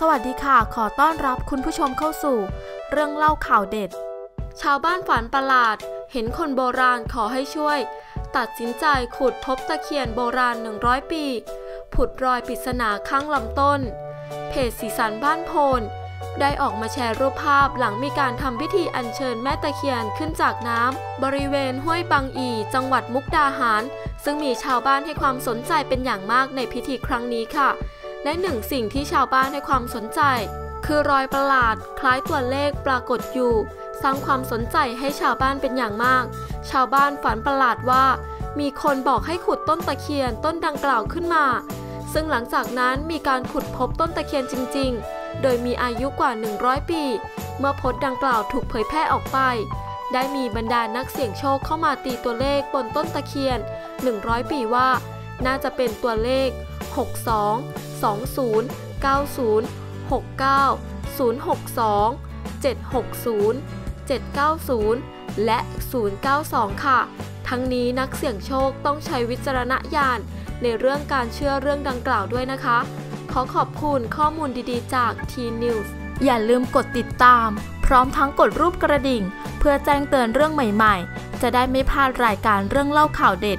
สวัสดีค่ะ ขอต้อนรับคุณผู้ชมเข้าสู่ เรื่องเล่าข่าวเด็ด ชาวบ้านฝันประหลาด เห็นคนโบราณขอให้ช่วย ตัดสินใจขุดพบตะเคียนโบราณ 100 ปี ผุดรอยปริศนาข้างลำต้น เพจสีสันบ้านโพน ได้ออกมาแชร์รูปภาพหลังมีการทำพิธีอัญเชิญแม่ตะเคียนขึ้นจากน้ำบริเวณห้วยบางอี จังหวัดมุกดาหาร ซึ่งมีชาวบ้านให้ความสนใจเป็นอย่างมากในพิธีครั้งนี้ค่ะ และหนึ่งสิ่งที่ชาวบ้านให้ความสนใจ คือรอยประหลาดคล้ายตัวเลขปรากฏอยู่ สร้างความสนใจให้ชาวบ้านเป็นอย่างมาก ชาวบ้านฝันประหลาดว่า มีคนบอกให้ขุดต้นตะเคียนต้นดังกล่าวขึ้นมา ซึ่งหลังจากนั้นมีการขุดพบต้นตะเคียนจริง ๆ โดยมีอายุกว่า 100 ปี เมื่อพสต์ดังกล่าวถูกเผยแพร่ออกไปได้มีบรรดานักเสี่ยงโชคเข้ามาตีตัวเลขบนต้นตะเคียน 100 ปีว่า น่าจะเป็นตัวเลข 62 20 90 69 062 760 790 และ 092 ค่ะ ทั้งนี้นักเสี่ยงโชคต้องใช้วิจารณญาณในเรื่องการเชื่อเรื่องดังกล่าวด้วยนะคะ ขอขอบคุณข้อมูลดีๆ จาก T-News อย่าลืมกดติดตาม พร้อมทั้งกดรูปกระดิ่ง เพื่อแจ้งเตือนเรื่องใหม่ๆ จะได้ไม่พลาดรายการเรื่องเล่าข่าวเด็ด